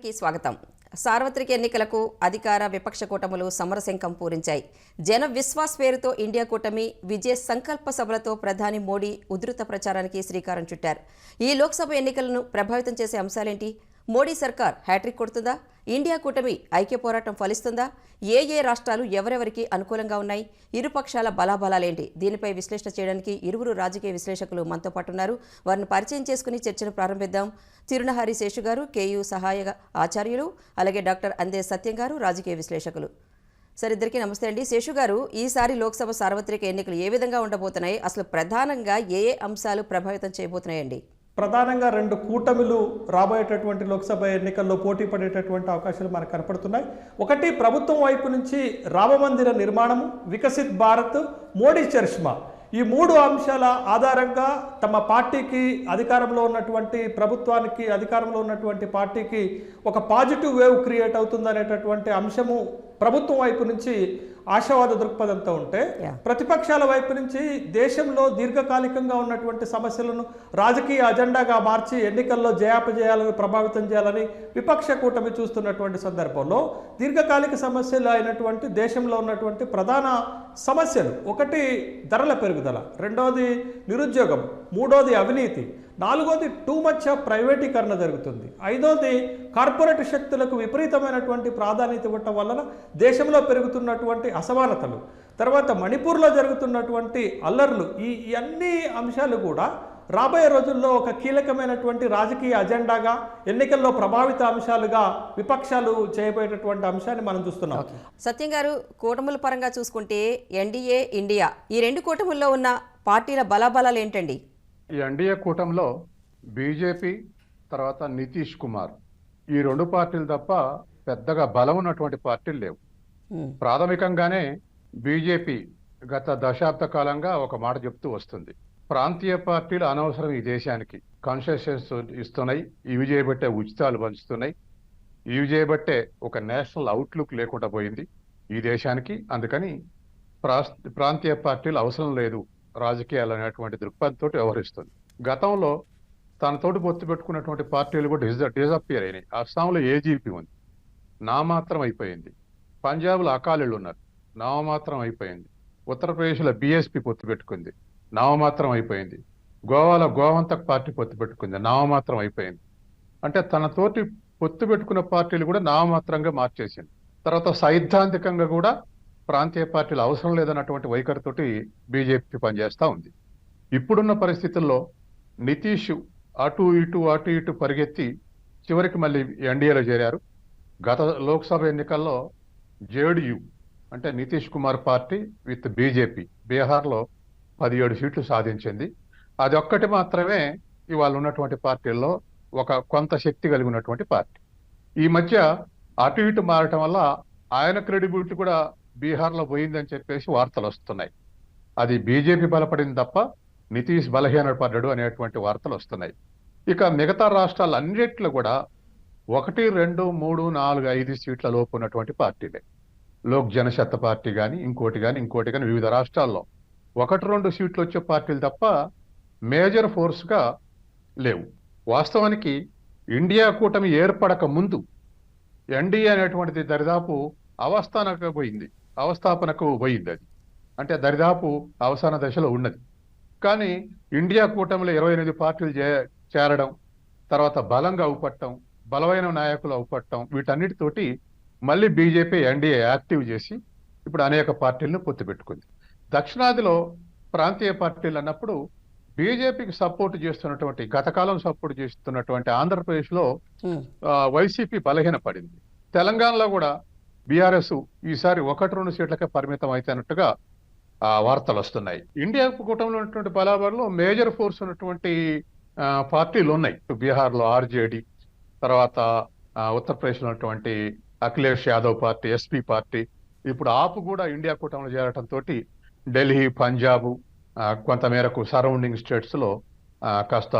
ప్రతిధ్వనికి స్వాగతం. సార్వత్రిక ఎన్నికలకు అధికార విపక్ష కూటములు సమరశంఖం పూరించాయి. జన విశ్వాస్ పేరుతో ఇండియా కూటమి విజయ సంకల్ప సభలతో ప్రధాని మోడీ ఉధృత ప్రచారానికి శ్రీకారం చుట్టారు. ఈ లోక్సభ ఎన్నికలను ప్రభావితం చేసే అంశాలేంటి? మోడీ సర్కార్ హ్యాట్రిక్ కొడుతుందా? ఇండియా కూటమి ఐక్య పోరాటం ఫలిస్తుందా? ఏ ఏ రాష్ట్రాలు ఎవరెవరికి అనుకూలంగా ఉన్నాయి? ఇరు పక్షాల బలాబలాలేంటి? దీనిపై విశ్లేషణ చేయడానికి ఇరువురు రాజకీయ విశ్లేషకులు మనతో పాటు ఉన్నారు వారిని పరిచయం చేసుకుని చర్చను ప్రారంభిద్దాం. తిరునహరి శేషు గారు కేయు సహాయ ఆచార్యులు అలాగే డాక్టర్ అందే సత్యం గారు రాజకీయ విశ్లేషకులు. సార్ ఇద్దరికీ నమస్తే అండి. శేషు గారు ఈసారి లోక్సభ సార్వత్రిక ఎన్నికలు ఏ విధంగా ఉండబోతున్నాయి? అసలు ప్రధానంగా ఏ ఏ అంశాలు ప్రభావితం చేయబోతున్నాయండి? ప్రధానంగా రెండు కూటమిలు రాబోయేటటువంటి లోక్సభ ఎన్నికల్లో పోటీ పడేటటువంటి అవకాశాలు మనకు కనపడుతున్నాయి. ఒకటి ప్రభుత్వం వైపు నుంచి రామమందిర నిర్మాణము వికసిత్ భారత్ మోడీ చరిష్మా. ఈ మూడు అంశాల ఆధారంగా తమ పార్టీకి అధికారంలో ఉన్నటువంటి ప్రభుత్వానికి అధికారంలో ఉన్నటువంటి పార్టీకి ఒక పాజిటివ్ వేవ్ క్రియేట్ అవుతుందనేటటువంటి అంశము ప్రభుత్వం వైపు నుంచి ఆశావాద దృక్పథంతో ఉంటే. ప్రతిపక్షాల వైపు నుంచి దేశంలో దీర్ఘకాలికంగా ఉన్నటువంటి సమస్యలను రాజకీయ అజెండాగా మార్చి ఎన్నికల్లో జయాపజయాలను ప్రభావితం చేయాలని విపక్ష కూటమి చూస్తున్నటువంటి సందర్భంలో దీర్ఘకాలిక సమస్యలు అయినటువంటి దేశంలో ఉన్నటువంటి ప్రధాన సమస్యలు. ఒకటి ధరల పెరుగుదల. రెండోది నిరుద్యోగం. మూడోది అవినీతి. నాలుగోది టూ మచ్ ఆఫ్ ప్రైవేటీకరణ జరుగుతుంది. ఐదోది కార్పొరేట్ శక్తులకు విపరీతమైనటువంటి ప్రాధాన్యత ఇవ్వటం వలన దేశంలో పెరుగుతున్నటువంటి అసమానతలు. తర్వాత మణిపూర్లో జరుగుతున్నటువంటి అల్లర్లు ఈ ఈ అన్ని అంశాలు కూడా రాబోయే రోజుల్లో ఒక కీలకమైనటువంటి రాజకీయ అజెండాగా ఎన్నికల్లో ప్రభావిత అంశాలుగా విపక్షాలు చేయబోయేటటువంటి అంశాన్ని మనం చూస్తున్నాం. సత్యం గారు కూటముల పరంగా చూసుకుంటే ఎన్డీఏ ఇండియా ఈ రెండు కూటముల్లో ఉన్న పార్టీల బలాబలాలు ఏంటండి ఈ ఎన్డీఏ కూటమిలో బీజేపీ తర్వాత నితీష్ కుమార్. ఈ రెండు పార్టీలు తప్ప పెద్దగా బలం ఉన్నటువంటి పార్టీలు లేవు. ప్రాథమికంగానే బీజేపీ గత దశాబ్ద కాలంగా ఒక మాట చెప్తూ వస్తుంది. ప్రాంతీయ పార్టీలు అనవసరం ఈ దేశానికి. కన్సెషన్స్ ఇస్తున్నాయి ఇవి చేయబట్టే ఉచితాలు పంచుతున్నాయి. ఇవి చేయబట్టే ఒక నేషనల్ అవుట్లుక్ లేకుండా పోయింది ఈ దేశానికి. అందుకని ప్రాంతీయ పార్టీలు అవసరం లేదు రాజకీయాలు అనేటువంటి దృక్పథంతో వ్యవహరిస్తుంది. గతంలో తనతోటి పొత్తు పెట్టుకున్నటువంటి పార్టీలు కూడా డిజ డిజపియర్ అయినాయి. అస్సాంలో ఏజీపీ ఉంది. నామాత్రం అయిపోయింది. పంజాబ్లో అకాలీలు ఉన్నారు. నామమాత్రం అయిపోయింది. ఉత్తరప్రదేశ్లో బీఎస్పీ పొత్తు పెట్టుకుంది. నామమాత్రం అయిపోయింది. గోవాలో గోవంతక్ పార్టీ పొత్తు పెట్టుకుంది. నామమాత్రం అయిపోయింది. అంటే తనతోటి పొత్తు పెట్టుకున్న పార్టీలు కూడా నామమాత్రంగా మార్చేసింది. తర్వాత సైద్ధాంతికంగా కూడా ప్రాంతీయ పార్టీలు అవసరం లేదన్నటువంటి వైఖరితోటి బీజేపీ పనిచేస్తూ ఉంది. ఇప్పుడున్న పరిస్థితుల్లో నితీష్ అటు ఇటు అటు ఇటు పరిగెత్తి చివరికి మళ్ళీ ఎన్డీఏలో చేరారు. గత లోక్సభ ఎన్నికల్లో జేడియు అంటే Nitish Kumar party with BJP బీహార్లో పదిహేడు సీట్లు సాధించింది. అది ఒక్కటి మాత్రమే ఇవాళ ఉన్నటువంటి పార్టీల్లో ఒక కొంత శక్తి కలిగి ఉన్నటువంటి పార్టీ. ఈ మధ్య అటు ఇటు మారటం వల్ల ఆయన క్రెడిబిలిటీ కూడా బీహార్లో పోయిందని చెప్పేసి వార్తలు వస్తున్నాయి. అది బీజేపీ బలపడింది తప్ప నితీష్ బలహీనపడ్డాడు అనేటువంటి వార్తలు వస్తున్నాయి. ఇక మిగతా రాష్ట్రాలు రాష్ట్రాలన్నిట్లో కూడా ఒకటి రెండు మూడు నాలుగు ఐదు సీట్ల లోపు ఉన్నటువంటి పార్టీలే. లోక్ జనశక్తి పార్టీ కానీ ఇంకోటి కానీ ఇంకోటి కానీ వివిధ రాష్ట్రాల్లో ఒకటి రెండు సీట్లు వచ్చే పార్టీలు తప్ప మేజర్ ఫోర్స్గా లేవు. వాస్తవానికి ఇండియా కూటమి ఏర్పడక ముందు ఎన్డీఏ అనేటువంటిది దరిదాపు అవస్థానకపోయింది పోయింది. అవస్థాపనకు పోయింది అది అంటే దరిదాపు అవసాన దశలో ఉన్నది. కానీ ఇండియా కూటమిలో ఇరవై ఎనిమిది పార్టీలు చే- చేరడం తర్వాత బలంగా అవుపట్టడం బలమైన నాయకులు అవుపట్టడం వీటన్నిటితోటి మళ్ళీ బీజేపీ ఎన్డీఏ యాక్టివ్ చేసి ఇప్పుడు అనేక పార్టీలను పొత్తు పెట్టుకుంది. దక్షిణాదిలో ప్రాంతీయ పార్టీలు అన్నప్పుడు బీజేపీకి సపోర్ట్ చేస్తున్నటువంటి గతకాలం సపోర్ట్ చేస్తున్నటువంటి ఆంధ్రప్రదేశ్లో వైసీపీ బలహీన పడింది తెలంగాణలో కూడా బీఆర్ఎస్ ఈసారి ఒకటి రెండు సీట్లకే పరిమితం అయితేనట్టుగా ఆ వార్తలు వస్తున్నాయి. ఇండియా కూటమిలో ఉన్నటువంటి బలాబర్లో మేజర్ ఫోర్స్ ఉన్నటువంటి ఆ, పార్టీలు ఉన్నాయి. బీహార్లో ఆర్జేడి తర్వాత ఆ, ఉత్తరప్రదేశ్లో ఉన్నటువంటి Akhilesh Yadav party SP party ఇప్పుడు ఆపు కూడా ఇండియా కూటమిలో చేరటంతో ఢిల్లీ పంజాబ్ కొంతమేరకు సరౌండింగ్ స్టేట్స్లో ఆ, కాస్త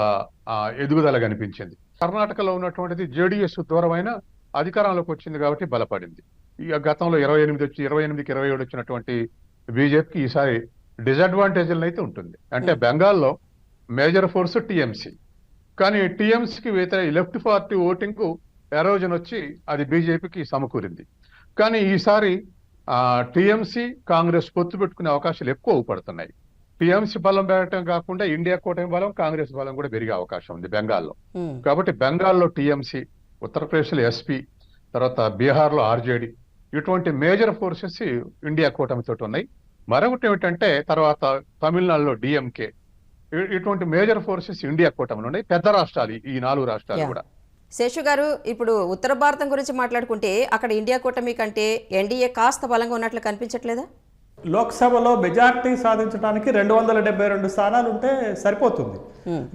ఆ, ఎదుగుదల కనిపించింది. కర్ణాటకలో ఉన్నటువంటిది జేడిఎస్ దూరమైన అధికారంలోకి వచ్చింది కాబట్టి బలపడింది. గతంలో ఇరవై ఎనిమిది వచ్చి ఇరవై ఎనిమిదికి ఇరవై ఏడు వచ్చినటువంటి బీజేపీకి ఈసారి డిసడ్వాంటేజ్ అయితే ఉంటుంది. అంటే బెంగాల్లో మేజర్ ఫోర్స్ టిఎంసి. కానీ టిఎంసీకి వ్యతిరేక లెఫ్ట్ పార్టీ ఓటింగ్ ఎరోజన్ వచ్చి అది బీజేపీకి సమకూరింది. కానీ ఈసారి టిఎంసి కాంగ్రెస్ పొత్తు పెట్టుకునే అవకాశాలు ఎక్కువ పడుతున్నాయి టిఎంసి బలం పెరగటం కాకుండా ఇండియా కూటమి బలం కాంగ్రెస్ బలం కూడా పెరిగే అవకాశం ఉంది బెంగాల్లో. ఉమ్, కాబట్టి బెంగాల్లో టిఎంసి ఉత్తరప్రదేశ్లో ఎస్పీ తర్వాత బీహార్లో ఆర్జేడి ఇటువంటి మేజర్ ఫోర్సెస్ ఇండియా కూటమితో ఉన్నాయి. మరొకటి ఏమిటంటే తర్వాత తమిళనాడులో డిఎంకే. ఇటువంటి మేజర్ ఫోర్సెస్ ఇండియా కూటమిలో ఉన్నాయి. పెద్ద రాష్ట్రాలు ఈ- నాలుగు రాష్ట్రాలు. కూడా. శేషు గారు ఇప్పుడు ఉత్తర భారతం గురించి మాట్లాడుకుంటే అక్కడ ఇండియా కూటమి కంటే ఎన్డీఏ కాస్త బలంగా ఉన్నట్లు కనిపించట్లేదా? లోక్సభలో మెజార్టీ సాధించడానికి రెండు వందల డెబ్బై రెండు స్థానాలు ఉంటే సరిపోతుంది.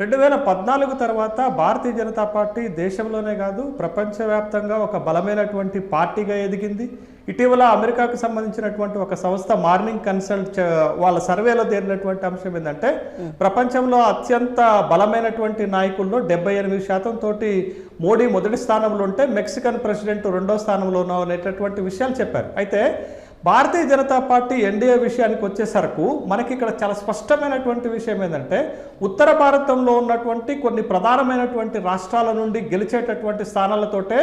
రెండు వేల పద్నాలుగు తర్వాత భారతీయ జనతా పార్టీ దేశంలోనే కాదు ప్రపంచవ్యాప్తంగా ఒక బలమైనటువంటి పార్టీగా ఎదిగింది. ఇటీవల అమెరికాకు సంబంధించినటువంటి ఒక సంస్థ మార్నింగ్ కన్సల్ట్ వాళ్ళ సర్వేలో తేలినటువంటి అంశం ఏంటంటే ప్రపంచంలో అత్యంత బలమైనటువంటి నాయకుల్లో డెబ్బై ఎనిమిది శాతం తోటి మోడీ మొదటి స్థానంలో ఉంటే మెక్సికన్ ప్రెసిడెంట్ రెండో స్థానంలో ఉన్నాం అనేటటువంటి విషయాలు చెప్పారు. అయితే భారతీయ జనతా పార్టీ ఎన్డీఏ విషయానికి వచ్చేసరకు మనకి ఇక్కడ చాలా స్పష్టమైనటువంటి విషయం ఏంటంటే ఉత్తర భారతంలో ఉన్నటువంటి కొన్ని ప్రధానమైనటువంటి రాష్ట్రాల నుండి గెలిచేటటువంటి స్థానాలతోటే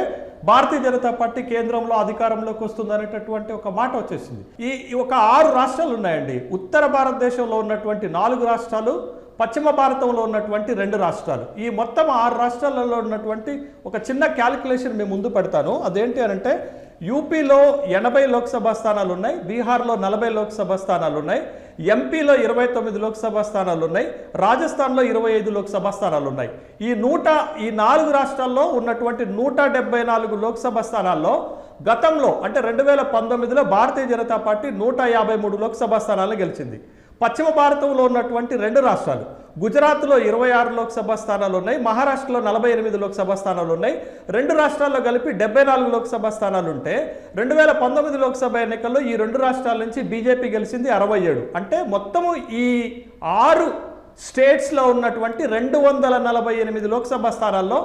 భారతీయ జనతా పార్టీ కేంద్రంలో అధికారంలోకి వస్తుంది అనేటటువంటి ఒక మాట వచ్చేసింది. ఈ ఒక ఆరు రాష్ట్రాలు ఉన్నాయండి. ఉత్తర భారతదేశంలో ఉన్నటువంటి నాలుగు రాష్ట్రాలు పశ్చిమ భారతంలో ఉన్నటువంటి రెండు రాష్ట్రాలు. ఈ మొత్తం ఆరు రాష్ట్రాలలో ఉన్నటువంటి ఒక చిన్న క్యాలిక్యులేషన్ మేము ముందు పెడతాను. అదేంటి అని అంటే యూపీలో ఎనభై లోక్సభ స్థానాలు ఉన్నాయి బీహార్లో నలభై లోక్సభ స్థానాలు ఉన్నాయి ఎంపీలో ఇరవై తొమ్మిది లోక్సభ స్థానాలు ఉన్నాయి రాజస్థాన్లో ఇరవై ఐదు లోక్సభ స్థానాలు ఉన్నాయి ఈ నూట ఈ నాలుగు రాష్ట్రాల్లో ఉన్నటువంటి నూట డెబ్బై నాలుగు లోక్సభ స్థానాల్లో గతంలో అంటే రెండు వేల పంతొమ్మిదిలో భారతీయ జనతా పార్టీ నూట యాభై మూడు లోక్సభ స్థానాలు గెలిచింది. పశ్చిమ భారతంలో ఉన్నటువంటి రెండు రాష్ట్రాలు. గుజరాత్లో ఇరవై ఆరు లోక్సభ స్థానాలు ఉన్నాయి. మహారాష్ట్రలో నలభై ఎనిమిది లోక్సభ స్థానాలు ఉన్నాయి. రెండు రాష్ట్రాల్లో కలిపి డెబ్బై నాలుగు లోక్సభ స్థానాలు ఉంటే రెండు వేల పంతొమ్మిది లోక్సభ ఎన్నికల్లో ఈ రెండు రాష్ట్రాల నుంచి బీజేపీ గెలిచింది అరవై ఏడు. అంటే మొత్తము ఈ ఆరు స్టేట్స్లో ఉన్నటువంటి రెండు వందల నలభై ఎనిమిది లోక్సభ స్థానాల్లో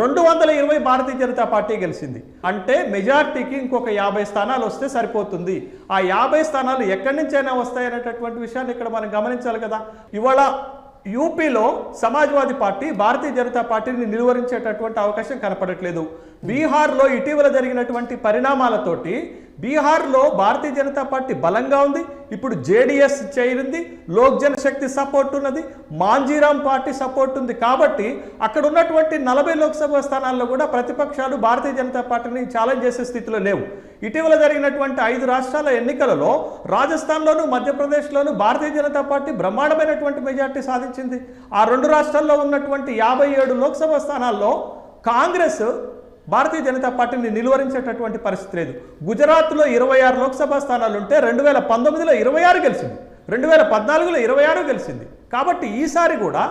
రెండు వందల ఇరవై భారతీయ జనతా పార్టీ గెలిచింది. అంటే మెజార్టీకి ఇంకొక యాభై స్థానాలు వస్తే సరిపోతుంది. ఆ యాభై స్థానాలు ఎక్కడి నుంచైనా వస్తాయనేటటువంటి విషయాన్ని ఇక్కడ మనం గమనించాలి కదా. ఇవాళ యూపీలో సమాజ్వాదీ పార్టీ భారతీయ జనతా పార్టీని నిలువరించేటటువంటి అవకాశం కనపడట్లేదు. బీహార్లో ఇటీవల జరిగినటువంటి పరిణామాలతోటి బీహార్లో భారతీయ జనతా పార్టీ బలంగా ఉంది. ఇప్పుడు జేడిఎస్ చేరింది. లోక్ జనశక్తి సపోర్ట్ ఉన్నది. మాంజీరామ్ పార్టీ సపోర్ట్ ఉంది. కాబట్టి అక్కడ ఉన్నటువంటి నలభై లోక్సభ స్థానాల్లో కూడా ప్రతిపక్షాలు భారతీయ జనతా పార్టీని ఛాలెంజ్ చేసే స్థితిలో లేవు. ఇటీవల జరిగినటువంటి ఐదు రాష్ట్రాల ఎన్నికలలో రాజస్థాన్లోను మధ్యప్రదేశ్లోను భారతీయ జనతా పార్టీ బ్రహ్మాండమైనటువంటి మెజార్టీ సాధించింది. ఆ రెండు రాష్ట్రాల్లో ఉన్నటువంటి యాభై ఏడు లోక్సభ స్థానాల్లో కాంగ్రెస్ భారతీయ జనతా పార్టీని నిలువరించేటటువంటి పరిస్థితి లేదు. గుజరాత్లో ఇరవై ఆరు లోక్సభ స్థానాలు ఉంటే రెండు వేల పంతొమ్మిదిలో ఇరవై ఆరు గెలిచింది. రెండు వేల పద్నాలుగులో ఇరవై ఆరు గెలిచింది. కాబట్టి ఈసారి కూడా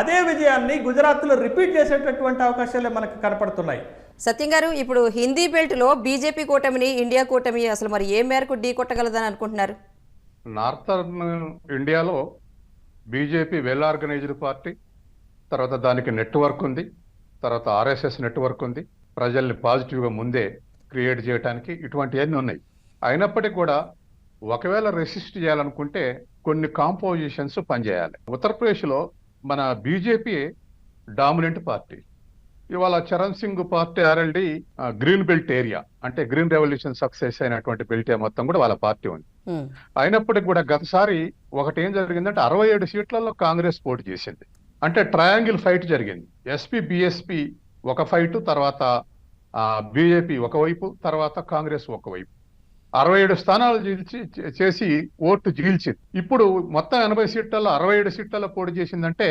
అదే విజయాన్ని గుజరాత్లో రిపీట్ చేసేటటువంటి అవకాశాలే మనకు కనపడుతున్నాయి. సత్యం గారు ఇప్పుడు హిందీ బెల్ట్లో బీజేపీ కూటమిని ఇండియా కూటమి అసలు మరి ఏ మేరకు ఢీ కొట్టగలదని అనుకుంటున్నారు? నార్థర్న్ ఇండియాలో బీజేపీ వెల్ ఆర్గనైజ్డ్ పార్టీ తర్వాత దానికి నెట్వర్క్ ఉంది తర్వాత ఆర్ఎస్ఎస్ నెట్వర్క్ ఉంది ప్రజల్ని పాజిటివ్గా ముందే క్రియేట్ చేయడానికి ఇటువంటివన్నీ ఉన్నాయి. అయినప్పటికీ కూడా ఒకవేళ రెసిస్ట్ చేయాలనుకుంటే కొన్ని కాంపోజిషన్స్ పనిచేయాలి. ఉత్తరప్రదేశ్లో మన బీజేపీ డామినెంట్ పార్టీ. ఇవాళ Charan Singh party RLD green belt area అంటే గ్రీన్ రెవల్యూషన్ సక్సెస్ అయినటువంటి బెల్ట్ మొత్తం కూడా వాళ్ళ పార్టీ ఉంది. అయినప్పటికీ కూడా గతసారి ఒకటి ఏం జరిగిందంటే అరవై ఏడు సీట్లలో కాంగ్రెస్ పోటీ చేసింది. అంటే ట్రయాంగిల్ ఫైట్ జరిగింది. ఎస్పీ బిఎస్పి ఒక ఫైట్ తర్వాత బీజేపీ ఒకవైపు తర్వాత కాంగ్రెస్ ఒకవైపు. అరవై ఏడు స్థానాలు గెలిచి చే- చేసి ఓటు జీల్చింది. ఇప్పుడు మొత్తం ఎనభై సీట్లలో అరవై ఏడు సీట్లలో పోటీ చేసిందంటే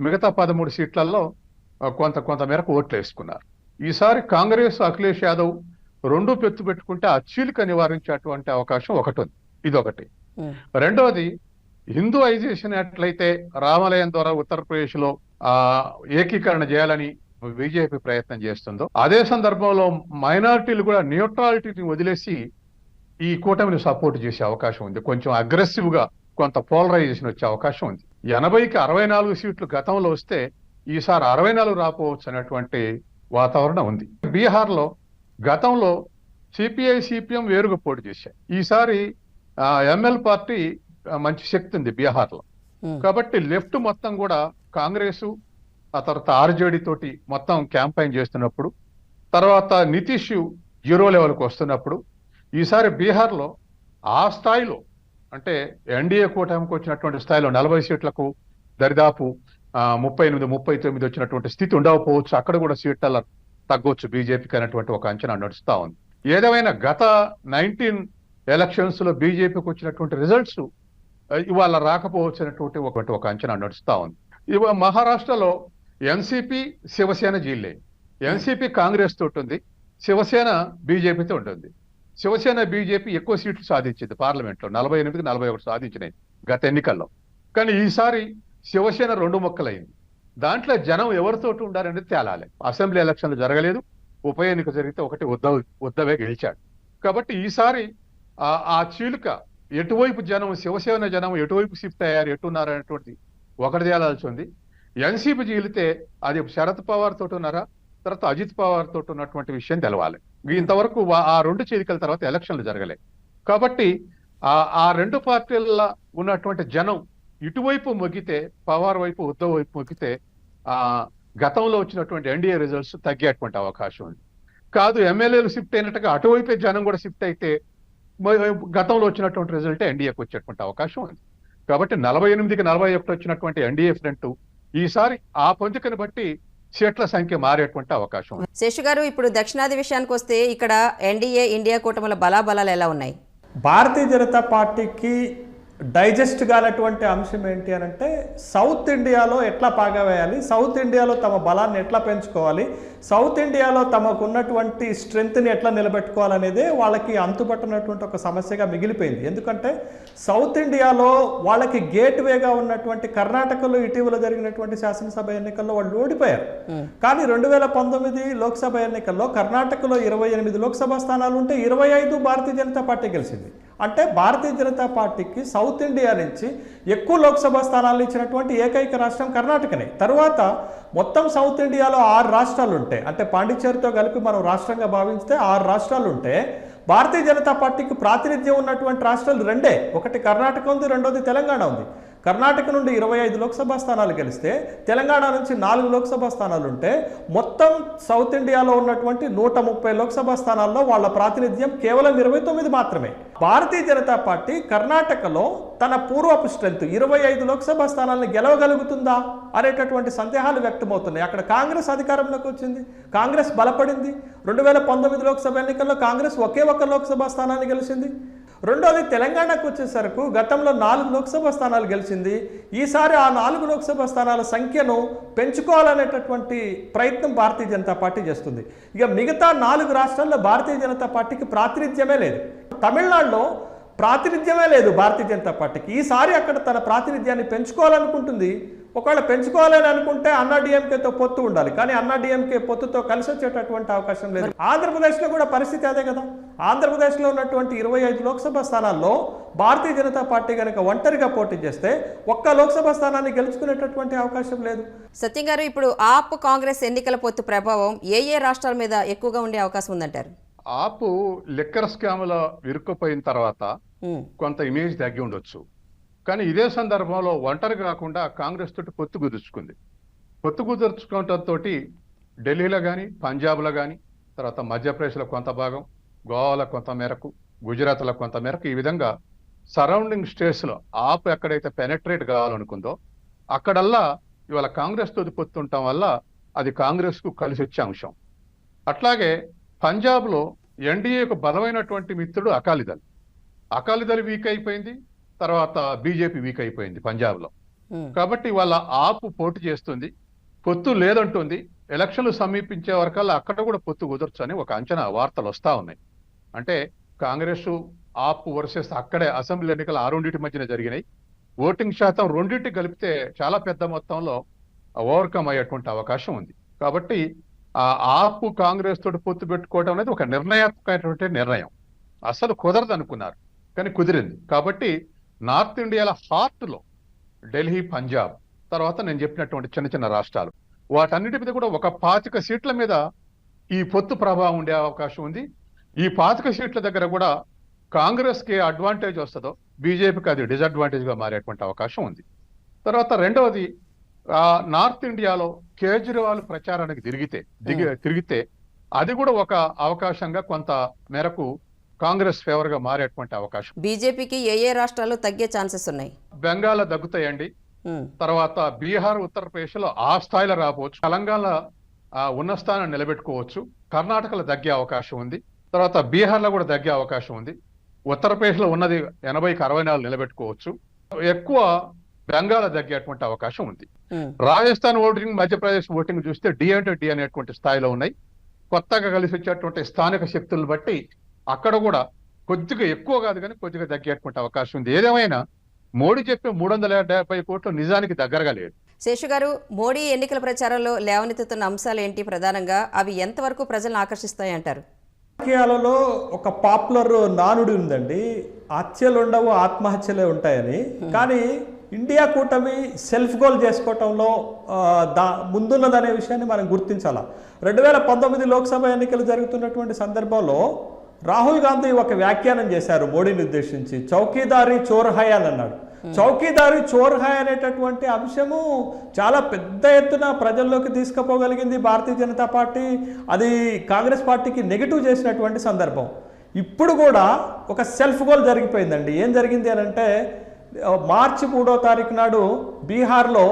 మిగతా పదమూడు సీట్లలో కొంత కొంత మేరకు ఓట్లు వేసుకున్నారు. ఈసారి కాంగ్రెస్ అఖిలేష్ యాదవ్ రెండు పెత్తు పెట్టుకుంటే ఆ చీలిక నివారించేటువంటి అవకాశం ఒకటి ఉంది ఇదొకటి. ఉమ్, రెండవది హిందూఐజేషన్ ఎట్లయితే రామాలయం ద్వారా ఉత్తరప్రదేశ్లో ఆ ఏకీకరణ చేయాలని బీజేపీ ప్రయత్నం చేస్తుందో అదే సందర్భంలో మైనారిటీలు కూడా న్యూట్రాలిటీని వదిలేసి ఈ కూటమిని సపోర్ట్ చేసే అవకాశం ఉంది. కొంచెం అగ్రెసివ్గా కొంత పోలరైజేషన్ వచ్చే అవకాశం ఉంది. ఎనభైకి అరవై నాలుగు సీట్లు గతంలో వస్తే ఈసారి అరవై నాలుగు రాపోవచ్చు అనేటువంటి వాతావరణం ఉంది. బీహార్లో గతంలో సిపిఐ సిపిఎం వేరుగా పోటీ చేశాయి. ఈసారి ఎంఎల్ పార్టీ మంచి శక్తి ఉంది బీహార్లో ఉమ్, కాబట్టి లెఫ్ట్ మొత్తం కూడా కాంగ్రెస్ ఆ తర్వాత ఆర్జేడీ తోటి మొత్తం క్యాంపైన్ చేస్తున్నప్పుడు తర్వాత నితీష్ జీరో లెవెల్కి వస్తున్నప్పుడు ఈసారి బీహార్లో ఆ స్థాయిలో అంటే ఎన్డీఏ కూటమికి వచ్చినటువంటి స్థాయిలో నలభై సీట్లకు దరిదాపు ముప్పై ఎనిమిది ముప్పై తొమ్మిది వచ్చినటువంటి స్థితి ఉండకపోవచ్చు. అక్కడ కూడా సీట్ల తగ్గొచ్చు బీజేపీకి అనేటువంటి ఒక అంచనా నడుస్తా ఉంది. ఏదేమైనా గత నైన్టీన్ ఎలక్షన్స్లో బీజేపీకి వచ్చినటువంటి రిజల్ట్స్ ఇవాళ రాకపోవచ్చు అనేటువంటి ఒకటి ఒక అంచనా నడుస్తా ఉంది. ఇవాళ మహారాష్ట్రలో ఎన్సిపి శివసేన జీళ్ళే ఎన్సిపి కాంగ్రెస్ తోటి ఉంది శివసేన బీజేపీతో ఉంటుంది. శివసేన బీజేపీ ఎక్కువ సీట్లు సాధించింది పార్లమెంట్లో నలభై ఎనిమిదికి నలభై ఒకటి సాధించినాయి గత ఎన్నికల్లో. కానీ ఈసారి శివసేన రెండు మొక్కలైంది. దాంట్లో జనం ఎవరితోటి ఉండారనేది తేలాలి. అసెంబ్లీ ఎలక్షన్లు జరగలేదు ఉప ఎన్నిక జరిగితే ఒకటి ఉద్దవ్ ఉద్దవే గెలిచాడు. కాబట్టి ఈసారి ఆ చీలిక ఎటువైపు జనం శివసేన జనం ఎటువైపు షిఫ్ట్ అయ్యారు ఎట్టున్నారు అనేటువంటి ఒకటి తేలాల్సి ఉంది. ఎన్సీపీ జీలితే అది శరద్ పవార్ తోటి ఉన్నారా? తర్వాత అజిత్ పవార్ తోటి ఉన్నటువంటి విషయం తెలవాలి. ఇంతవరకు ఆ రెండు చేరికల తర్వాత ఎలక్షన్లు జరగలే. కాబట్టి ఆ ఆ రెండు పార్టీల ఉన్నటువంటి జనం ఇటువైపు మొగ్గితే పవార్ వైపు ఉద్దవ్ వైపు మొగ్గితే ఆ గతంలో వచ్చినటువంటి ఎన్డీఏ రిజల్ట్స్ తగ్గేటువంటి అవకాశం ఉంది. కాదు ఎమ్మెల్యేలు షిఫ్ట్ అయినట్టుగా అటువైపే జనం కూడా షిఫ్ట్ అయితే గతంలో వచ్చినటువంటి రిజల్ట్ ఎన్డీఏకి వచ్చేటువంటి అవకాశం ఉంది. కాబట్టి నలభై ఎనిమిదికి నలభై ఒకటి వచ్చినటువంటి ఎన్డీఏ ఫ్రంట్ ఈసారి ఆ పొందికను బట్టి సీట్ల సంఖ్య మారేటువంటి అవకాశం ఉంది. శేషు గారు ఇప్పుడు దక్షిణాది విషయానికి వస్తే ఇక్కడ ఎన్డీఏ ఇండియా కూటముల బలాబలాలు ఎలా ఉన్నాయి? భారతీయ జనతా పార్టీకి డైజెస్ట్ కానటువంటి అంశం ఏంటి అని అంటే సౌత్ ఇండియాలో ఎట్లా పాగా వేయాలి సౌత్ ఇండియాలో తమ బలాన్ని ఎట్లా పెంచుకోవాలి సౌత్ ఇండియాలో తమకు ఉన్నటువంటి స్ట్రెంగ్త్ని ఎట్లా నిలబెట్టుకోవాలనేదే వాళ్ళకి అంతుపట్టనటువంటి ఒక సమస్యగా మిగిలిపోయింది. ఎందుకంటే సౌత్ ఇండియాలో వాళ్ళకి గేట్ వేగా ఉన్నటువంటి కర్ణాటకలో ఇటీవల జరిగినటువంటి శాసనసభ ఎన్నికల్లో వాళ్ళు ఓడిపోయారు. కానీ రెండు వేల పంతొమ్మిది లోక్సభ ఎన్నికల్లో కర్ణాటకలో ఇరవై ఎనిమిది లోక్సభ స్థానాలు ఉంటే ఇరవై ఐదు భారతీయ జనతా పార్టీ గెలిచింది. అంటే భారతీయ జనతా పార్టీకి సౌత్ ఇండియా నుంచి ఎక్కువ లోక్సభ స్థానాలు ఇచ్చినటువంటి ఏకైక రాష్ట్రం కర్ణాటకనే. తర్వాత మొత్తం సౌత్ ఇండియాలో ఆరు రాష్ట్రాలు ఉంటాయి. అంటే పాండిచ్చేరితో కలిపి మనం రాష్ట్రంగా భావిస్తే ఆరు రాష్ట్రాలు ఉంటే భారతీయ జనతా పార్టీకి ప్రాతినిధ్యం ఉన్నటువంటి రాష్ట్రాలు రెండే. ఒకటి కర్ణాటక ఉంది రెండోది తెలంగాణ ఉంది. కర్ణాటక నుండి ఇరవై ఐదు లోక్సభ స్థానాలు గెలిస్తే తెలంగాణ నుంచి నాలుగు లోక్సభ స్థానాలు ఉంటే మొత్తం సౌత్ ఇండియాలో ఉన్నటువంటి నూట ముప్పై లోక్సభ స్థానాల్లో వాళ్ళ ప్రాతినిధ్యం కేవలం ఇరవై తొమ్మిది మాత్రమే. భారతీయ జనతా పార్టీ కర్ణాటకలో తన పూర్వపు స్ట్రెంత్ ఇరవై ఐదు లోక్సభ స్థానాలను గెలవగలుగుతుందా అనేటటువంటి సందేహాలు వ్యక్తమవుతున్నాయి. అక్కడ కాంగ్రెస్ అధికారంలోకి వచ్చింది కాంగ్రెస్ బలపడింది. రెండు వేల పంతొమ్మిది లోక్సభ ఎన్నికల్లో కాంగ్రెస్ ఒకే ఒక్క లోక్సభ స్థానాన్ని గెలిచింది. రెండోది తెలంగాణకు వచ్చేసరికి గతంలో నాలుగు లోక్సభ స్థానాలు గెలిచింది. ఈసారి ఆ నాలుగు లోక్సభ స్థానాల సంఖ్యను పెంచుకోవాలనేటటువంటి ప్రయత్నం భారతీయ జనతా పార్టీ చేస్తుంది. ఇక మిగతా నాలుగు రాష్ట్రాల్లో భారతీయ జనతా పార్టీకి ప్రాతినిధ్యమే లేదు. తమిళనాడులో ప్రాతినిధ్యమే లేదు భారతీయ జనతా పార్టీకి. ఈసారి అక్కడ తన ప్రాతినిధ్యాన్ని పెంచుకోవాలనుకుంటుంది. ఒకవేళ పెంచుకోవాలని అనుకుంటే అన్నా డిఎంకేతో పొత్తు ఉండాలి. కానీ అన్నా డిఎంకే పొత్తుతో కలిసి వచ్చేటటువంటి అవకాశం లేదు. ఆంధ్రప్రదేశ్లో కూడా పరిస్థితి అదే కదా. ఆంధ్రప్రదేశ్లో ఉన్నటువంటి ఇరవై ఐదు లోక్సభ స్థానాల్లో భారతీయ జనతా పార్టీ కనుక ఒంటరిగా పోటీ చేస్తే ఒక్క లోక్సభ స్థానాన్ని గెలుచుకునేటటువంటి అవకాశం లేదు. సత్యం గారు ఇప్పుడు ఆప్ కాంగ్రెస్ ఎన్నికల పొత్తు ప్రభావం ఏ ఏ రాష్ట్రాల మీద ఎక్కువగా ఉండే అవకాశం ఉందంటారు? ఆపు లిక్కర్ స్కామ్లో ఇరుక్కుపోయిన తర్వాత కొంత ఇమేజ్ తగ్గి ఉండొచ్చు. కానీ ఇదే సందర్భంలో ఒంటరి కాకుండా కాంగ్రెస్ తోటి పొత్తు కుదుర్చుకుంది. పొత్తు కుదుర్చుకోవటంతో ఢిల్లీలో కానీ పంజాబ్లో కానీ తర్వాత మధ్యప్రదేశ్లో కొంత భాగం గోవాలో కొంత మేరకు గుజరాత్లో కొంత మేరకు ఈ విధంగా సరౌండింగ్ స్టేట్స్లో ఆపు ఎక్కడైతే పెనట్రేట్ కావాలనుకుందో అక్కడల్లా ఇవాళ కాంగ్రెస్ తోటి పొత్తు ఉండటం వల్ల అది కాంగ్రెస్కు కలిసి వచ్చే అంశం. అట్లాగే పంజాబ్లో ఎన్డీఏకు బలమైనటువంటి మిత్రుడు అకాలీదళ్. అకాలీదళ్ వీక్ అయిపోయింది. తర్వాత బీజేపీ వీక్ అయిపోయింది పంజాబ్లో. ఉమ్, కాబట్టి వాళ్ళ ఆపు పోటీ చేస్తుంది పొత్తు లేదంటుంది ఎలక్షన్లు సమీపించే వరకల్లా అక్కడ కూడా పొత్తు కుదరచ్చు అని ఒక అంచనా వార్తలు వస్తా ఉన్నాయి. అంటే కాంగ్రెస్ ఆపు వర్సెస్ అక్కడే అసెంబ్లీ ఎన్నికలు ఆ రెండింటి మధ్యన జరిగినాయి. ఓటింగ్ శాతం రెండింటి కలిపితే చాలా పెద్ద మొత్తంలో ఓవర్కమ్ అయ్యేటువంటి అవకాశం ఉంది. కాబట్టి ఆ ఆపు కాంగ్రెస్ తోటి పొత్తు పెట్టుకోవడం అనేది ఒక నిర్ణయాత్మకమైనటువంటి నిర్ణయం. అసలు కుదరదు అనుకున్నారు కానీ కుదిరింది. కాబట్టి నార్త్ ఇండియాల హార్ట్లో ఢిల్లీ పంజాబ్ తర్వాత నేను చెప్పినటువంటి చిన్న చిన్న రాష్ట్రాలు. వాటన్నిటి మీద కూడా ఒక పాతిక సీట్ల మీద ఈ పొత్తు ప్రభావం ఉండే అవకాశం ఉంది. ఈ పాతిక సీట్ల దగ్గర కూడా కాంగ్రెస్కి అడ్వాంటేజ్ వస్తుందో బీజేపీకి అది డిసడ్వాంటేజ్గా మారేటువంటి అవకాశం ఉంది. తర్వాత రెండవది నార్త్ ఇండియాలో కేజ్రీవాల్ ప్రచారానికి తిరిగితే దిగి తిరిగితే అది కూడా ఒక అవకాశంగా కొంత మేరకు కాంగ్రెస్ ఫేవర్గా మారేటువంటి అవకాశం. బీజేపీకి ఏ ఏ రాష్ట్రాల్లో తగ్గే ఛాన్సెస్ ఉన్నాయి? బెంగాల్ దగ్గుతాయండి. తర్వాత బీహార్ ఉత్తరప్రదేశ్లో ఆ స్థాయిలో రావచ్చు తెలంగాణ ఆ, ఉన్న స్థానాన్ని నిలబెట్టుకోవచ్చు. కర్ణాటకలో తగ్గే అవకాశం ఉంది. తర్వాత బీహార్లో కూడా తగ్గే అవకాశం ఉంది. ఉత్తరప్రదేశ్లో ఉన్నది ఎనభైకి అరవై నాలుగు నిలబెట్టుకోవచ్చు. ఎక్కువ బెంగాల్ తగ్గేటువంటి అవకాశం ఉంది. రాజస్థాన్ ఓటింగ్ మధ్యప్రదేశ్ ఓటింగ్ చూస్తే డి అంటే డి అనేటువంటి స్థాయిలో ఉన్నాయి. కొత్తగా కలిసి వచ్చేటువంటి స్థానిక శక్తులను బట్టి అక్కడ కూడా కొద్దిగా ఎక్కువ కాదు కానీ కొద్దిగా తగ్గేటువంటి అవకాశం ఉంది. ఏదేమైనా మోడీ చెప్పే మూడు వందల డెబ్బై కోట్లు నిజానికి దగ్గరగా లేదు. శేషు గారు మోడీ ఎన్నికల ప్రచారంలో లేవనెత్తుతున్న అంశాలు ఏంటి ప్రధానంగా? అవి ఎంతవరకు ప్రజలను ఆకర్షిస్తాయి అంటారు? రాజకీయాలలో ఒక పాపులర్ నానుడి ఉందండి. హత్యలు ఉండవు ఆత్మహత్యలే ఉంటాయని. కానీ ఇండియా కూటమి సెల్ఫ్ గోల్ చేసుకోవటంలో దా ముందున్నదనే విషయాన్ని మనం గుర్తించాలా? రెండు వేల పంతొమ్మిది లోక్సభ ఎన్నికలు జరుగుతున్నటువంటి సందర్భంలో రాహుల్ గాంధీ ఒక వ్యాఖ్యానం చేశారు మోడీని ఉద్దేశించి చౌకీదారి చోర్హాయ్ అని అన్నాడు. చౌకీదారి చోర్హాయ్ అనేటటువంటి అంశము చాలా పెద్ద ఎత్తున ప్రజల్లోకి తీసుకుపోగలిగింది భారతీయ జనతా పార్టీ. అది కాంగ్రెస్ పార్టీకి నెగిటివ్ చేసినటువంటి సందర్భం. ఇప్పుడు కూడా ఒక సెల్ఫ్ గోల్ జరిగిపోయిందండి. ఏం జరిగింది అని అంటే మార్చి మూడో తారీఖు నాడు బీహార్లో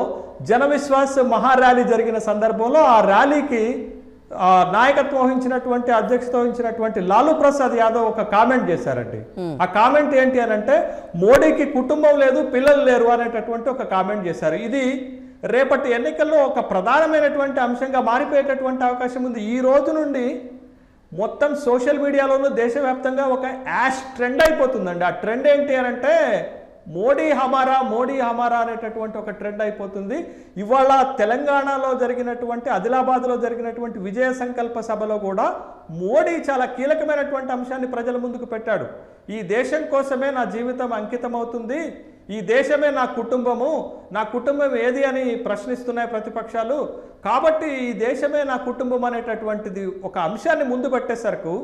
జన విశ్వాస్ మహా ర్యాలీ జరిగిన సందర్భంలో ఆ ర్యాలీకి నాయకత్వం వహించినటువంటి అధ్యక్షత వహించినటువంటి లాలూ ప్రసాద్ యాదవ్ ఒక కామెంట్ చేశారండి. ఆ కామెంట్ ఏంటి అని అంటే మోడీకి కుటుంబం లేదు పిల్లలు లేరు అనేటటువంటి ఒక కామెంట్ చేశారు. ఇది రేపటి ఎన్నికల్లో ఒక ప్రధానమైనటువంటి అంశంగా మారిపోయేటటువంటి అవకాశం ఉంది. ఈ రోజు నుండి మొత్తం సోషల్ మీడియాలోనూ దేశవ్యాప్తంగా ఒక యాష్ ట్రెండ్ అయిపోతుందండి. ఆ ట్రెండ్ ఏంటి అని అంటే మోడీ హమారా మోడీ హమారా అనేటటువంటి ఒక ట్రెండ్ అయిపోతుంది. ఇవాళ తెలంగాణలో జరిగినటువంటి ఆదిలాబాద్లో జరిగినటువంటి విజయ సంకల్ప సభలో కూడా మోడీ చాలా కీలకమైనటువంటి అంశాన్ని ప్రజల ముందుకు పెట్టాడు. ఈ దేశం కోసమే నా జీవితం అంకితం అవుతుంది ఈ దేశమే నా కుటుంబము నా కుటుంబం ఏది అని ప్రశ్నిస్తున్నాయి ప్రతిపక్షాలు. కాబట్టి ఈ దేశమే నా కుటుంబం అనేటటువంటిది ఒక అంశాన్ని ముందు పెట్టేసరకు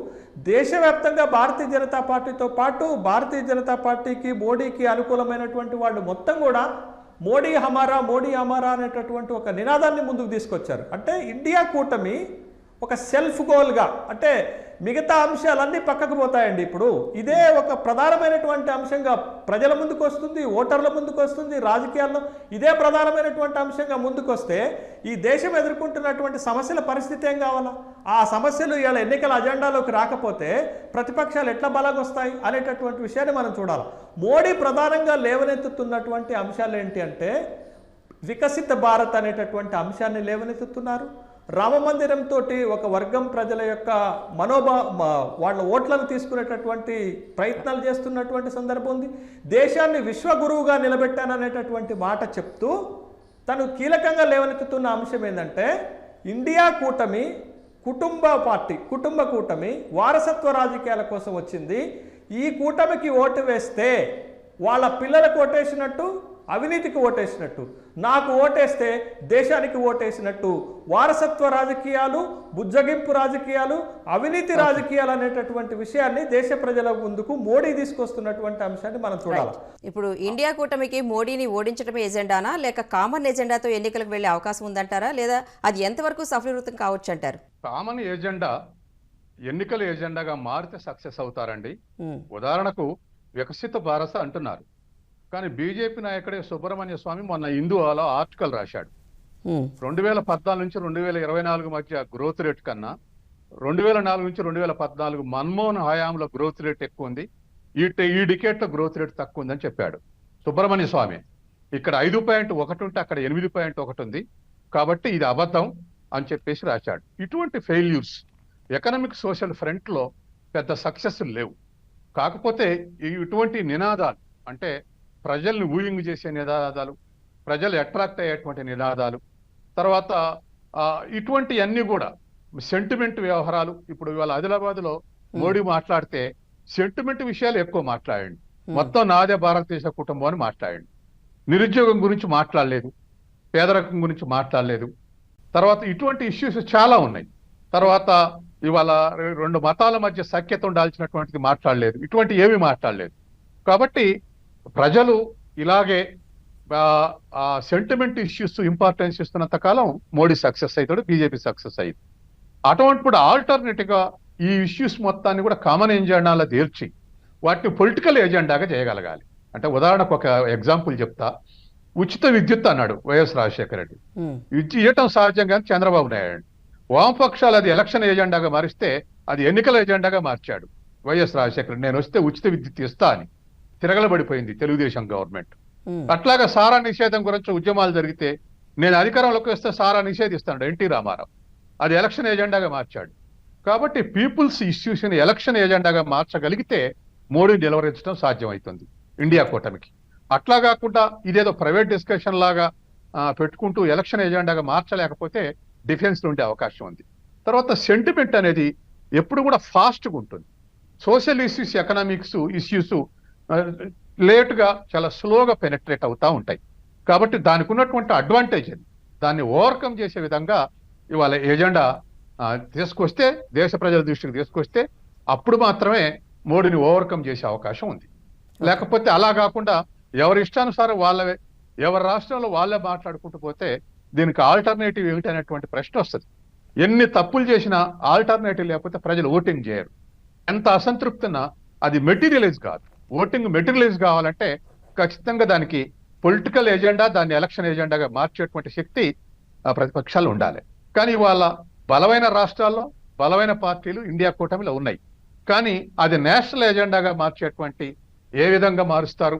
దేశవ్యాప్తంగా భారతీయ జనతా పార్టీతో పాటు భారతీయ జనతా పార్టీకి మోడీకి అనుకూలమైనటువంటి వాళ్ళు మొత్తం కూడా మోడీ హమారా మోడీ హమారా అనేటటువంటి ఒక నినాదాన్ని ముందుకు తీసుకొచ్చారు. అంటే ఇండియా కూటమి ఒక సెల్ఫ్ గోల్గా అంటే మిగతా అంశాలన్నీ పక్కకు పోతాయండి ఇప్పుడు. ఇదే ఒక ప్రధానమైనటువంటి అంశంగా ప్రజల ముందుకు వస్తుంది ఓటర్ల ముందుకు వస్తుంది రాజకీయాల్లో ఇదే ప్రధానమైనటువంటి అంశంగా ముందుకొస్తే ఈ దేశం ఎదుర్కొంటున్నటువంటి సమస్యల పరిస్థితి ఏం కావాలా? ఆ సమస్యలు ఇవాళ ఎన్నికల అజెండాలోకి రాకపోతే ప్రతిపక్షాలు ఎట్లా బలగొస్తాయి అనేటటువంటి విషయాన్ని మనం చూడాలి. మోడీ ప్రధానంగా లేవనెత్తుతున్నటువంటి అంశాలు ఏంటి అంటే వికసిత భారత్ అనేటటువంటి అంశాన్ని లేవనెత్తుతున్నారు. రామమందిరంతో ఒక వర్గం ప్రజల యొక్క మనోభా వాళ్ళ ఓట్లను తీసుకునేటటువంటి ప్రయత్నాలు చేస్తున్నటువంటి సందర్భం ఉంది. దేశాన్ని విశ్వగురువుగా నిలబెట్టాననేటటువంటి మాట చెప్తూ తను కీలకంగా లేవనెత్తుతున్న అంశం ఏంటంటే ఇండియా కూటమి కుటుంబ పార్టీ కుటుంబ కూటమి వారసత్వ రాజకీయాల కోసం వచ్చింది. ఈ కూటమికి ఓటు వేస్తే వాళ్ళ పిల్లలకు ఓటేసినట్టు అవినీతికి ఓటేసినట్టు. నాకు ఓటేస్తే దేశానికి ఓటేసినట్టు. వారసత్వ రాజకీయాలు బుజ్జగింపు రాజకీయాలు అవినీతి రాజకీయాలు అనేటటువంటి విషయాన్ని దేశ ప్రజల ముందుకు మోడీ తీసుకొస్తున్నటువంటి అంశాన్ని మనం చూడాలి? ఇప్పుడు ఇండియా కూటమికి మోడీని ఓడించడమే ఎజెండానా? లేక కామన్ ఎజెండాతో ఎన్నికలకు వెళ్ళే అవకాశం ఉందంటారా? లేదా అది ఎంతవరకు సఫలీకృతం కావచ్చు అంటారు? కామన్ ఎజెండా ఎన్నికల ఎజెండాగా మారితే సక్సెస్ అవుతారండి. ఉదాహరణకు వికసిత భారత అంటున్నారు. కానీ బీజేపీ నాయకుడే సుబ్రహ్మణ్య స్వామి మొన్న హిందువాలో ఆర్టికల్ రాశాడు. రెండు వేల పద్నాలుగు నుంచి రెండు వేల ఇరవై నాలుగు మధ్య గ్రోత్ రేట్ కన్నా రెండు వేల నాలుగు నుంచి రెండు వేల పద్నాలుగు మన్మోహన్ హయాంలో గ్రోత్ రేట్ ఎక్కువ ఉంది. ఈ ఈ డికేట్లో గ్రోత్ రేట్ తక్కువ ఉందని చెప్పాడు సుబ్రహ్మణ్య స్వామి. ఇక్కడ ఐదు పాయింట్ ఒకటి ఉంటే అక్కడ ఎనిమిది పాయింట్ ఒకటి ఉంది. కాబట్టి ఇది అబద్ధం అని చెప్పేసి రాశాడు. ఇటువంటి ఫెయిల్యూర్స్ ఎకనామిక్ సోషల్ ఫ్రంట్లో పెద్ద సక్సెస్ లేవు. కాకపోతే ఇటువంటి నినాదాలు అంటే ప్రజల్ని ఊయింగ్ చేసే నినాదాలు ప్రజలు అట్రాక్ట్ అయ్యేటువంటి నినాదాలు తర్వాత ఇటువంటి అన్ని కూడా సెంటిమెంట్ వ్యవహారాలు. ఇప్పుడు ఇవాళ ఆదిలాబాద్లో మోడీ మాట్లాడితే సెంటిమెంట్ విషయాలు ఎక్కువ మాట్లాడండి. మొత్తం నాదే భారతదేశ కుటుంబం అని మాట్లాడండి. నిరుద్యోగం గురించి మాట్లాడలేదు పేదరికం గురించి మాట్లాడలేదు. తర్వాత ఇటువంటి ఇష్యూస్ చాలా ఉన్నాయి. తర్వాత ఇవాళ రెండు మతాల మధ్య సఖ్యత ఉండాల్సినటువంటిది మాట్లాడలేదు. ఇటువంటి ఏమీ మాట్లాడలేదు. కాబట్టి ప్రజలు ఇలాగే ఆ సెంటిమెంట్ ఇష్యూస్ ఇంపార్టెన్స్ ఇస్తున్నంత కాలం మోడీ సక్సెస్ అవుతాడు బీజేపీ సక్సెస్ అయ్యింది. అటువంటిప్పుడు ఆల్టర్నేటివ్గా ఈ ఇష్యూస్ మొత్తాన్ని కూడా కామన్ ఎజెండాలో తేల్చి వాటిని పొలిటికల్ ఎజెండాగా చేయగలగాలి. అంటే ఉదాహరణకు ఒక ఎగ్జాంపుల్ చెప్తా. ఉచిత విద్యుత్ అన్నాడు వైఎస్ రాజశేఖర రెడ్డి. ఇది ఇవ్వటం సహజం కానీ చంద్రబాబు నాయుడు. వామపక్షాలు అది ఎలక్షన్ ఎజెండాగా మారిస్తే అది ఎన్నికల ఎజెండాగా మార్చాడు. వైఎస్ రాజశేఖర రెడ్డి. నేను వస్తే ఉచిత విద్యుత్ ఇస్తా అని. తిరగలబడిపోయింది తెలుగుదేశం గవర్నమెంట్. అట్లాగా సారా నిషేధం గురించి ఉద్యమాలు జరిగితే నేను అధికారంలోకి వస్తే సారా నిషేధిస్తాడు ఎన్టీ రామారావు. అది ఎలక్షన్ ఎజెండాగా మార్చాడు. కాబట్టి పీపుల్స్ ఇష్యూస్ని ఎలక్షన్ ఎజెండాగా మార్చగలిగితే మోడీ నిలవరించడం సాధ్యమవుతుంది ఇండియా కూటమికి. అట్లా కాకుండా ఇదేదో ప్రైవేట్ డిస్కషన్ లాగా పెట్టుకుంటూ ఎలక్షన్ ఎజెండాగా మార్చలేకపోతే డిఫెన్స్ ఉండే అవకాశం ఉంది. తర్వాత సెంటిమెంట్ అనేది ఎప్పుడు కూడా ఫాస్ట్గా ఉంటుంది. సోషల్ ఇష్యూస్ ఎకనామిక్స్ ఇష్యూస్ లేట్గా చాలా స్లోగా పెనట్రేట్ అవుతా ఉంటాయి. కాబట్టి దానికి ఉన్నటువంటి అడ్వాంటేజ్ అది. దాన్ని ఓవర్కమ్ చేసే విధంగా ఇవాళ ఎజెండా తీసుకొస్తే దేశ ప్రజల దృష్టికి తీసుకొస్తే అప్పుడు మాత్రమే మోడీని ఓవర్కమ్ చేసే అవకాశం ఉంది. లేకపోతే అలా కాకుండా ఎవరి ఇష్టానుసారం వాళ్ళవే ఎవరి రాష్ట్రంలో వాళ్ళే మాట్లాడుకుంటూ పోతే దీనికి ఆల్టర్నేటివ్ ఏమిటి అనేటువంటి ప్రశ్న వస్తుంది. ఎన్ని తప్పులు చేసినా ఆల్టర్నేటివ్ లేకపోతే ప్రజలు ఓటింగ్ చేయరు. ఎంత అసంతృప్తినా అది మెటీరియలైజ్ కాదు. ఓటింగ్ మెటీరియలైజ్ కావాలంటే ఖచ్చితంగా దానికి పొలిటికల్ ఎజెండా దాన్ని ఎలక్షన్ ఎజెండాగా మార్చేటువంటి శక్తి ఆ ప్రతిపక్షాలు ఉండాలి. కానీ ఇవాళ బలమైన రాష్ట్రాల్లో బలమైన పార్టీలు ఇండియా కూటమిలో ఉన్నాయి. కానీ అది నేషనల్ ఎజెండాగా మార్చేటువంటి ఏ విధంగా మారుస్తారు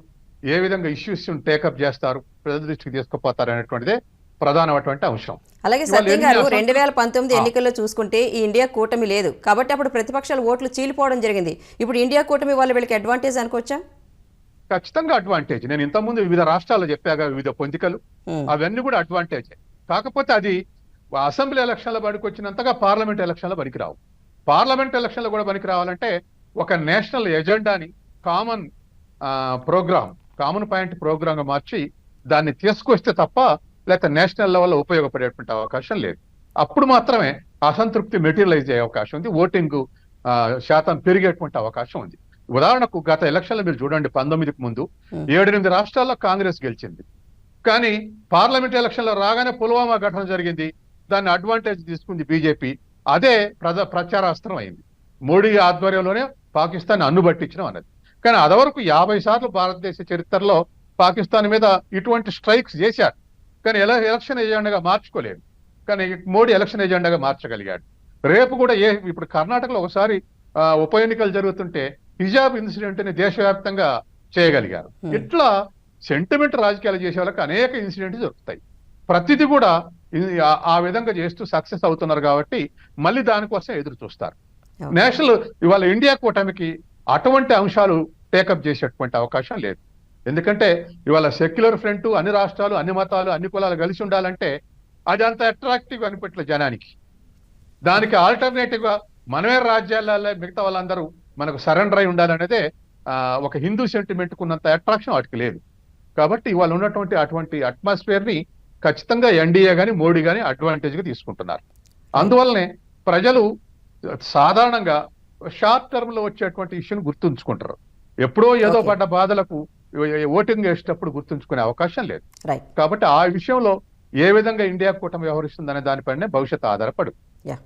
ఏ విధంగా ఇష్యూస్ టేకప్ చేస్తారు ప్రజల దృష్టికి తీసుకుపోతారు అనేటువంటిదే ప్రధానమైనటువంటి అంశం. అలాగే సత్యం గారు రెండు వేల పంతొమ్మిది. ఎన్నికల్లో చూసుకుంటే ఈ ఇండియా కూటమి లేదు. కాబట్టి అప్పుడు ప్రతిపక్షాల ఓట్లు చీలిపోవడం జరిగింది. ఇప్పుడు ఇండియా కూటమి వాళ్ళు వీళ్ళకి అడ్వాంటేజ్ అనుకోవచ్చా? ఖచ్చితంగా అడ్వాంటేజ్ నేను ఇంతకుముందు వివిధ రాష్ట్రాల్లో చెప్పాగా వివిధ పొందికలు. అవన్నీ కూడా అడ్వాంటేజ్ కాకపోతే అది అసెంబ్లీ ఎలక్షన్ల బడికి వచ్చినంతగా పార్లమెంట్ ఎలక్షన్ల బడికి రావు పార్లమెంట్ ఎలక్షన్లు కూడా పనికి రావాలంటే ఒక national ఎజెండాని common programme common point programme మార్చి దాన్ని తీసుకొస్తే తప్ప లేకపోతే నేషనల్ లెవెల్లో ఉపయోగపడేటువంటి అవకాశం లేదు. అప్పుడు మాత్రమే అసంతృప్తి మెటీరియలైజ్ అయ్యే అవకాశం ఉంది. ఓటింగ్ శాతం పెరిగేటువంటి అవకాశం ఉంది. ఉదాహరణకు గత ఎలక్షన్లు మీరు చూడండి పంతొమ్మిదికి ముందు. ఏడెనిమిది రాష్ట్రాల్లో కాంగ్రెస్ గెలిచింది. కానీ పార్లమెంట్ ఎలక్షన్లో రాగానే పుల్వామా ఘటన జరిగింది. దాన్ని అడ్వాంటేజ్ తీసుకుంది బీజేపీ. అదే ప్రజ ప్రచారాస్త్రం అయింది. మోడీ ఆధ్వర్యంలోనే పాకిస్తాన్ అన్నుబట్టించడం అన్నది. కానీ అదవరకు యాభై సార్లు భారతదేశ చరిత్రలో పాకిస్తాన్ మీద ఇటువంటి స్ట్రైక్స్ చేశారు. కానీ ఎలా ఎలక్షన్ ఎజెండాగా మార్చుకోలేదు కానీ మోడీ ఎలక్షన్ ఎజెండాగా మార్చగలిగాడు. రేపు కూడా ఏ ఇప్పుడు కర్ణాటకలో ఒకసారి ఉప ఎన్నికలు జరుగుతుంటే హిజాబ్ ఇన్సిడెంట్ని దేశవ్యాప్తంగా చేయగలిగారు. ఇట్లా సెంటిమెంట్ రాజకీయాలు చేసే వాళ్ళకి అనేక ఇన్సిడెంట్స్ దొరుకుతాయి ప్రతిదీ కూడా ఆ- విధంగా చేస్తూ సక్సెస్ అవుతున్నారు కాబట్టి మళ్ళీ దానికోసం ఎదురు చూస్తారు. నేషనల్ ఇవాళ ఇండియా కూటమికి అటువంటి అంశాలు టేకప్ చేసేటువంటి అవకాశం లేదు. ఎందుకంటే ఇవాళ సెక్యులర్ ఫ్రంట్ అన్ని రాష్ట్రాలు అన్ని మతాలు అన్ని కులాలు కలిసి ఉండాలంటే అది అంత అట్రాక్టివ్ అనిపెట్ల జనానికి. దానికి ఆల్టర్నేటివ్గా మనమే రాజ్యాలలో మిగతా వాళ్ళందరూ మనకు సరెండర్ అయి ఉండాలనేదే ఒక హిందూ సెంటిమెంట్ కున్నంత అట్రాక్షన్ వాటికి లేదు. కాబట్టి ఇవాళ ఉన్నటువంటి అటువంటి అట్మాస్ఫియర్ని ఖచ్చితంగా ఎన్డీఏ గాని మోడీ గాని అడ్వాంటేజ్గా తీసుకుంటున్నారు. అందువల్లనే ప్రజలు సాధారణంగా షార్ట్ టర్మ్లో వచ్చేటువంటి ఇష్యూని గుర్తుంచుకుంటారు. ఎప్పుడో ఏదో. పడ్డ బాధలకు ఓటింగ్ వేసేటప్పుడు గుర్తుంచుకునే అవకాశం లేదు. రైట్ కాబట్టి ఆ విషయంలో ఏ విధంగా ఇండియా కూటమి వ్యవహరిస్తుందనే దానిపైనే భవిష్యత్తు ఆధారపడు. యా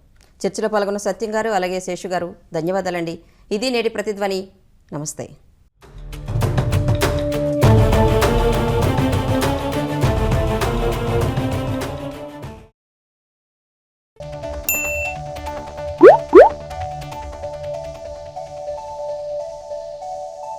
చర్చలో పాల్గొన్న సత్యం గారు అలాగే శేషు గారు ధన్యవాదాలండి. ఇది నేటి ప్రతిధ్వని. నమస్తే.